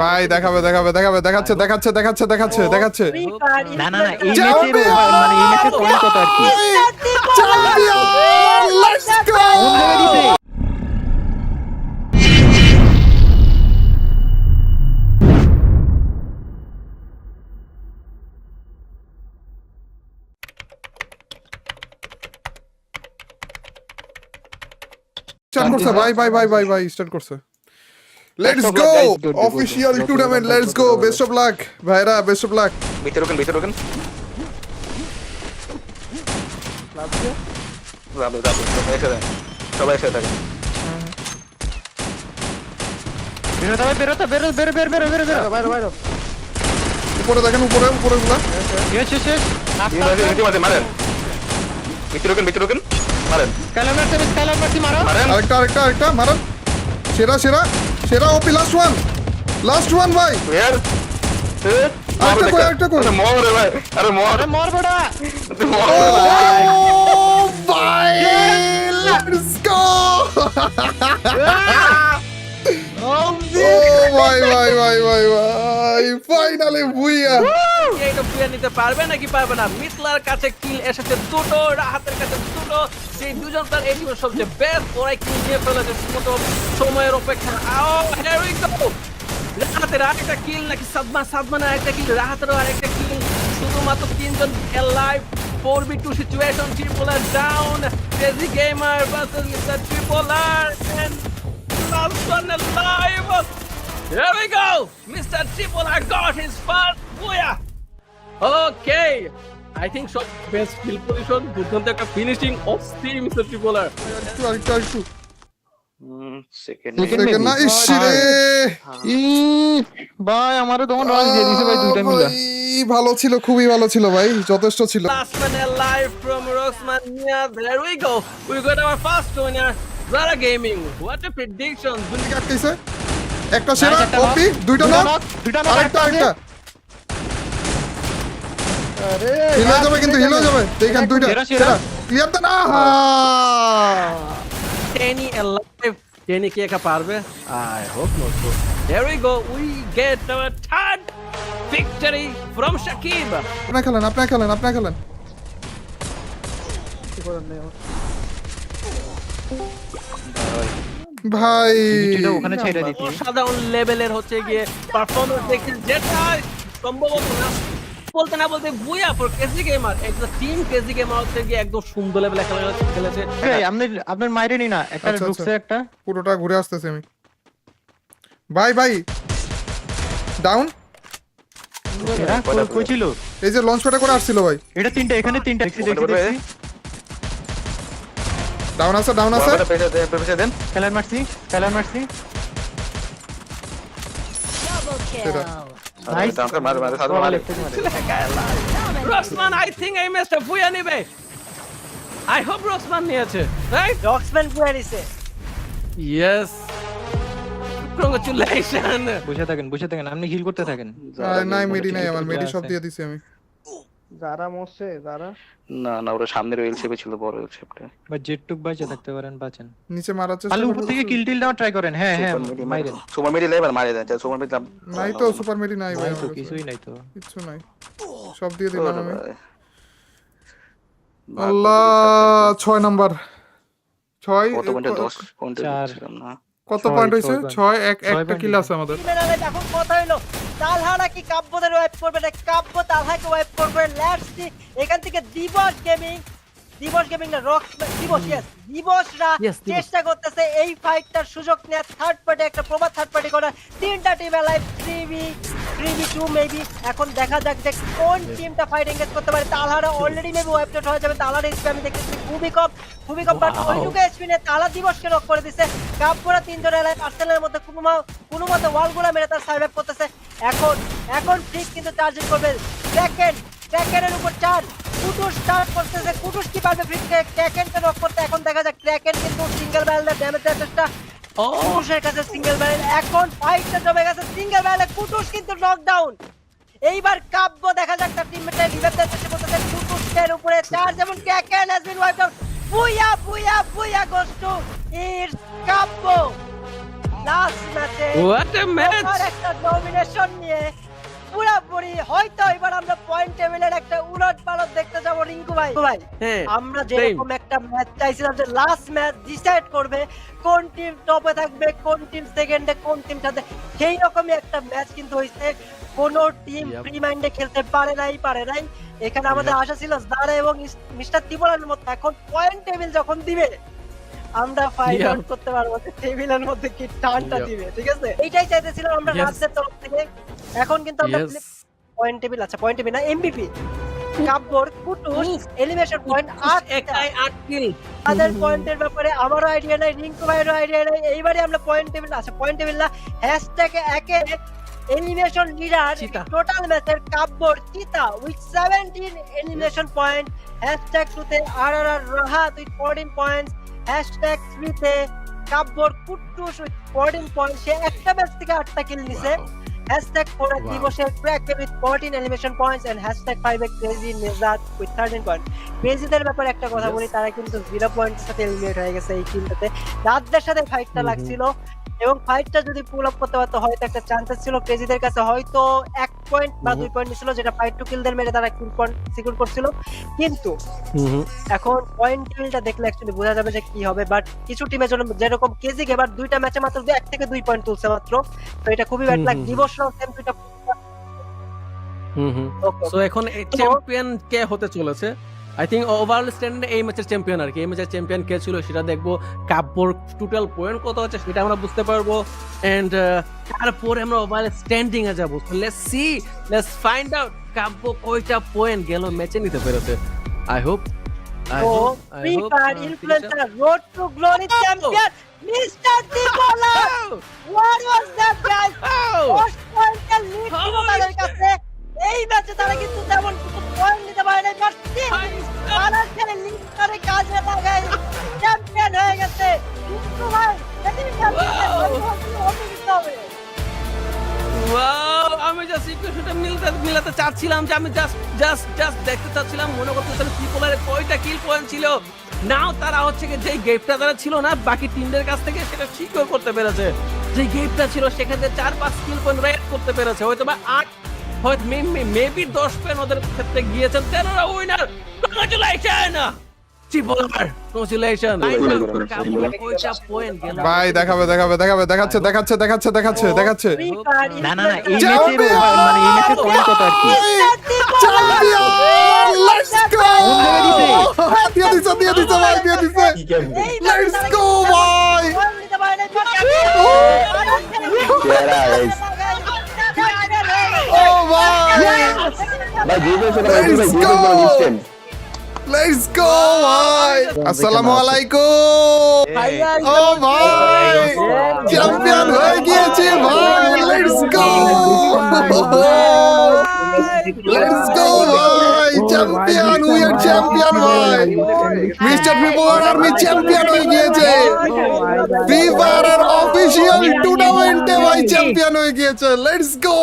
ভাই দেখাবে দেখাবে দেখাবে দেখাচ্ছে দেখাচ্ছে দেখাচ্ছে দেখাচ্ছে দেখাচ্ছে না না না এই মানে এই পয়েন্ট কত আর কি স্টার্ট করছে ভাই ভাই ভাই ভাই ভাই স্টার্ট করছে let's Best of go official. Tournament let's go best of luck ভাইরা বেস্ট অফ লাক ভিতরে ঢোকেন ভিতরে ঢোকেন যাব যাব সবাই একসাথে থাকেন। সবাই একসাথে থাকেন বেরোতে হবে বেরোতে বেরো বেরো বেরো বেরো বেরো বেরো উপরে দেখেন উপরে উপরে গুলা মারেন। মারেন ভিতরে ঢোকেন মারেন। স্কাইলার মারতে স্কাইলার মারতে মারো। মারেন। আরেকটা আরেকটা আরেকটা মারান। সেরা সেরা। সেরা OP last one last one ভাই। ক্লিয়ার আরেকটা কই, আরেকটা কই। মর রে ভাই। আরে মর আরে মর বড়া। মর ও রে ভাই। ভাই লেটস গো ও ভাই ভাই ভাই ভাই ভাই। Finally booyah. এইটা বুয়ে নিতে পারবে নাকি পারবে না? মিসলার কাছে কিল এসেছে দুটো, রাহাতের কাছে দুটো। সেই দুজন তার এই টিমের সবচেয়ে বেস্ট ওরাই কিল নিয়ে ফেলেছে শুধুমাত্র সময়ের অপেক্ষা আও here we go! রাহাতের আরেকটা কিল নাকি সাদমা? সাদমানের আরেকটা কিল রাহাতেরও আরেকটা কিল শুধুমাত্র তিনজন live four v two situation Tripler down crazy gamer versus mister Tripler and last one alive Here we go! Mr. Triple R got his first booyah! Okay! I think সব best kill position দুর্দান্ত একটা finishing still mister triple আর একটু আরেকটু আরেকটু ভাই আমারও তখন রাজ দিয়ে দিছে ভাই দুইটা মিলে ভালো ছিল খুবই ভালো ছিল ভাই যথেষ্ট ছিল Last man alive from Roxmania. There we go. We got our first winner. Zara Gaming. What a prediction. দিকে আটকেছে একটা সেরা knock, দুইটা নক দুইটা knock, আরেকটা একটা আরেকটা হিল হয়ে যাবে কিন্তু হিল হয়ে যাবে দেখেন দুইটা সেরা, ক্লিয়ার দেন আহা Danny alive. Danny কি একা পারবে? I hope not. So, there we go. We get our third victory from Shakib. আপনি খেলেন আপনি খেলেন আপনি খেলেন ভাই। ওখানে ছেড়ে দিতে। অসাধারণ লেভেলের হচ্ছে গিয়ে পারফরমেন্স দেখছি যেটা সম্ভবত না। বলতে না বলতে বুয়া ফর কেজি গেমার একটা টিম কেজি গেমার হচ্ছে গিয়ে একদম সুন্দর লেভেলে খেলা খেলেছে। ভাই আপনার আপনার মাইরে নি না একটা আচ্ছা, ঢুকছে আচ্ছা। একটা। পুরোটা ঘুরে আসতেছি আমি। ভাই ভাই। ডাউন কই- ছিল? এই যে লঞ্চ করে আসছিল ভাই। এটা তিনটা এখানে তিনটা দেখছি দেখছি। ডাউন আছে ডাউন আছে। দেন মারছি মারছি থেকে। রসমান আই থিংক এই ম্যাচটা বুয়া নেবে আই হোপ নিয়েছে রাইট ডক্সম্যান পুরা নিছে ইয়েস কংগ্রাচুলেশন বসে থাকেন বসে থাকেন আপনি হিল করতে থাকেন নাই মেডি নাই আমার মেডি সব দিয়ে দিছি আমি। যারা মরছে যারা? না না ওরা সামনের এল শেপে ছিল বড় এল শেপটা। বা জেট টুক বাঁচে থাকতে পারেন বাঁচেন। নিচে মারার চেষ্টা খালি উপর থেকে কিল টিল দেওয়া ট্রাই করেন। হ্যাঁ হ্যাঁ মাইরেন। সুপার মিডি লেভেল মারে দেন সুপার মিডি নাই তো সুপার মেডি নাই ভাই নাই তো আমার কাছে। কিছুই নাই তো। কিচ্ছু নাই। সব দিয়ে দিলাম আমি। আল্লাহ ছয় নাম্বার। ছয় কত পয়েন্টে 10 পয়েন্টে চার। ছিলাম না। কত পয়েন্ট হয়েছে? ছয় point। এক একটা কিল আছে আমাদের। এখন কথা হইল। তালহারা কি কাব্যদের ওয়াইপ করবে? না কাব্য তালহাকে ওয়াইপ করবে। লেটস সি এখান থেকে দিবস গেমিং দিবস গেমিং না রক দিবস ইয়েস দিবসরা চেষ্টা করতেছে এই ফাইটটার সুযোগ নেওয়ার থার্ড পার্টি একটা প্রবাদ থার্ড পার্টি করার তিনটা team live three v three two maybe এখন দেখা যাক যে কোন টিমটা ফাইট এঙ্গেজ করতে পারে। তালহারা অলরেডি মেবি ওয়াইপটেড হয়ে যাবে। এইচপি আমি দেখতেছি খুবই কম। ওইটুকু এইচপি তালা দিবসকে রক করে দিছে। কাপড়া তিনজন এলাকায় আর্সেনালের মধ্যে কোনো কোনো মতে ওয়ালগুলা মেরে তার সার্ভাইভ করতেছে। এখন এখন ঠিক কিন্তু চার্জিং করবে। সেকেন্ড ট্র্যাকেনের উপর চার কুটুস স্টার্ট করতেছে। কুটুস কি পারবে ফ্রি ট্র্যাকেনকে রক করতে? এখন দেখা যাক ট্র্যাকেন কিন্তু সিঙ্গেল ব্যারেলের ড্যামেজ দেওয়ার চেষ্টা। কুটুসের কাছে সিঙ্গেল ব্যারেল এখন ফাইটটা জমে গেছে সিঙ্গেল ব্যারেলে কুটুস কিন্তু নকডাউন এইবার কাব্য দেখা যাক তার টিমমেটে রিভাইভ দেওয়ার চেষ্টা করতেছে কুটুসের উপরে চার যেমন ট্র্যাকেন has been wiped out booyah goes to it's Kabbo. Last ম্যাচে হোয়াট এ ম্যাচ ওভার একটা ডমিনেশন নিয়ে পুরোপুরি হয়তো এবার আমরা পয়েন্ট টেবিলের একটা উলট পালট দেখতে যাব রিঙ্কু ভাই। ভাই হ্যাঁ আমরা যেরকম একটা ম্যাচ চাইছিলাম যে লাস্ট ম্যাচ ডিসাইড করবে কোন টিম টপে থাকবে কোন টিম সেকেন্ডে কোন টিম সাথে সেই রকমই একটা ম্যাচ কিন্তু হয়েছে। কোন টিম. ফ্রি মাইন্ডে খেলতে পারে নাই পারে নাই। এখানে আমাদের আশা ছিল জারা এবং মিস্টার তিবলার মতো এখন পয়েন্ট টেবিল যখন দিবে আমরা ফাইন্ড আউট করতে পারব যে টেবিলের মধ্যে কি টানটা দিবে ঠিক আছে? এইটাই চাইতেছিলাম আমরা রাজ্যের তরফ থেকে। এখন কিন্তু আমরা পয়েন্ট টেবিল আচ্ছা পয়েন্ট টেবিল না এমবিপি কাপড় কুটুস এলিমিনেশন পয়েন্ট আট একাই আট কিল তাদের পয়েন্টের ব্যাপারে আমারও আইডিয়া নাই রিঙ্কু ভাইয়েরও আইডিয়া নাই। এইবারে আমরা পয়েন্ট টেবিল আচ্ছা পয়েন্ট টেবিল না হ্যাশট্যাগে একে এলিমিনেশন লিডার টোটাল ম্যাচের কাব্যর চিতা উইথ 17 এলিমিনেশন পয়েন্ট হ্যাশট্যাগ টুতে আর আর আর রাহাত উইথ 14 পয়েন্টস হ্যাশট্যাগ থ্রিতে কাব্যর কুট্টুস উইথ 14 পয়েন্ট সে একটা ম্যাচ থেকে আটটা কিল নিছে। Hashtag four. দিবসের crack with 14 elimination points and hashtag five a crazy Nejat with 13 point ক্রেজিদের ব্যাপারে একটা কথা বলি তারা কিন্তু জিরো পয়েন্টের সাথে এলিমিনেট হয়ে গেছে এই টিমটাতে রাতদের সাথে ফাইটটা। লাগছিল। এবং ফাইটটা যদি পুল আপ করতে পারতো হয়তো একটা চান্সেস ছিল ক্রেজিদের কাছে। হয়তো এক পয়েন্ট বা দুই পয়েন্ট ছিল যেটা ফাইট টু কিলদের মেরে তারা কিল পয়েন্ট সিকিউর করছিল। কিন্তু এখন পয়েন্ট টেবিলটা দেখলে অ্যাকচুয়ালি বোঝা যাবে যে কি হবে। বাট কিছু টিমের জন্য যেরকম কেজি এবার দুইটা ম্যাচে মাত্র এক থেকে দুই পয়েন্ট তুলছে মাত্র। তো এটা খুবই ব্যাড হুম লাগ হুম। দিবসরাও সেম দুইটা Okay, সো এখন চ্যাম্পিয়ন কে হতে চলেছে। আই থিঙ্ক ওভারঅল স্ট্যান্ডে এই ম্যাচের চ্যাম্পিয়ন আর কি। এই ম্যাচের চ্যাম্পিয়ন কে ছিল সেটা দেখব। কাব্যর টোটাল পয়েন্ট কত হচ্ছে সেটা আমরা বুঝতে পারব। এন্ড তারপরে আমরা ওভারঅল স্ট্যান্ডিং এ যাব। Let's see let's find out Kabbo কয়টা পয়েন্ট গেল ম্যাচে নিতে পেরেছে। I hope I hope free fire influencer road to glory champion mister দিবোলা what was that guys first পয়েন্টের লিড ছিল তাদের কাছে। এই ম্যাচে তারা কিন্তু তেমন তারা খেলে লিড করে কাজে লাগায় চ্যাম্পিয়ন হয়ে গেছে। কিন্তু ভাই এদিকে চ্যাম্পিয়ন হবে আমি জাস্ট ইকুয়েশনটা মিলাতে মিলাতে চাচ্ছিলাম যে আমি জাস্ট জাস্ট জাস্ট দেখতে চাচ্ছিলাম। মনে করতেছিলাম কয়টা কিল পয়েন্ট ছিল। নাও তারা হচ্ছে কি যে গেপটা তারা ছিল না বাকি টিমদের কাছ থেকে সেটা সিকিউর করতে পেরেছে। যে গেপটা ছিল সেখানে চার পাঁচ কিল পয়েন্ট রেড করতে পেরেছে। হয়তো বা আট হয়তো মেবি দশ পয়েন্ট ওদের ক্ষেত্রে গিয়েছেন তেরোরা উইনার কংগ্রাচুলেশন ভাই দেখাবে দেখাবে দেখাবে দেখাচ্ছে দেখাচ্ছে দেখাচ্ছে দেখাচ্ছে দেখাচ্ছে না না না এই ম্যাচের মানে এই ম্যাচের পয়েন্ট কত আর কি লেটস গো দিয়ে দিছে দিয়ে দিছে ভাই দিয়ে দিছে Let's go, ভাই! ভাই জিতেছে না ভাই জিতেছে go! না লেটস গো ভাই আসসালামু আলাইকুম ও ভাই চ্যাম্পিয়ন হয়ে গিয়েছে ভাই লেটস গো লেটস গো ভাই চ্যাম্পিয়ন উই আর চ্যাম্পিয়ন ভাই মিস্টার ফিবোর আর্মি চ্যাম্পিয়ন হয়ে গিয়েছে ফিফার আর অফিশিয়াল টুর্নামেন্টে ভাই চ্যাম্পিয়ন হয়ে গিয়েছে লেটস গো